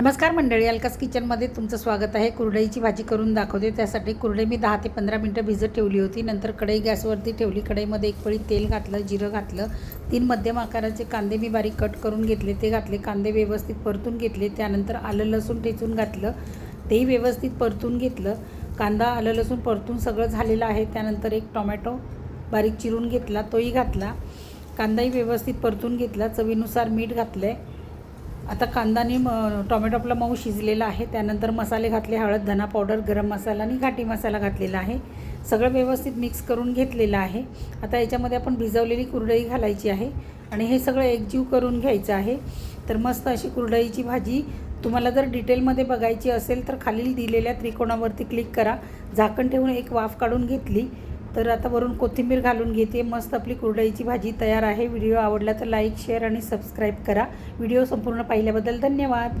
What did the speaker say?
नमस्कार मंडळी अलकास किचनमध्ये तुमचं स्वागत आहे. कुरडईची भाजी करून दाखवते. त्यासाठी कुरडई मी दहा ते पंधरा मिनटं भिजत ठेवली होती. नंतर कढई गॅसवरती ठेवली. कढईमध्ये एक पळी तेल घातलं जिरं घातलं. तीन मध्यम आकाराचे कांदे मी बारीक कट करून घेतले. ते घातले कांदे व्यवस्थित परतून घेतले. त्यानंतर आलं लसूण ठेचून घातलं. तेही व्यवस्थित परतून घेतलं. कांदा आलं लसूण परतून सगळं झालेलं आहे. त्यानंतर एक टोमॅटो बारीक चिरून घेतला. तोही घातला. कांदाही व्यवस्थित परतून घेतला. चवीनुसार मीठ घातलं आहे आता कांदाने म टोमॅटो आपला मऊ शिजलेला आहे. त्यानंतर मसाले घातले हळद धना पावडर गरम मसाला आणि घाटी मसाला घातलेला आहे. सगळं व्यवस्थित मिक्स करून घेतलेलं आहे. आता याच्यामध्ये आपण भिजवलेली कुरडई घालायची आहे आणि हे सगळं एकजीव करून घ्यायचं आहे. तर मस्त अशी कुरडईची भाजी तुम्हाला जर डिटेलमध्ये बघायची असेल तर खालील दिलेल्या त्रिकोणावरती क्लिक करा. झाकण ठेवून एक वाफ काढून घेतली. तर आता वरून कोथिंबीर घालून घेते. मस्त आपली कुरडईची भाजी तयार आहे. व्हिडिओ आवडला तर लाईक शेअर आणि सबस्क्राईब करा. व्हिडिओ संपूर्ण पाहिल्याबद्दल धन्यवाद.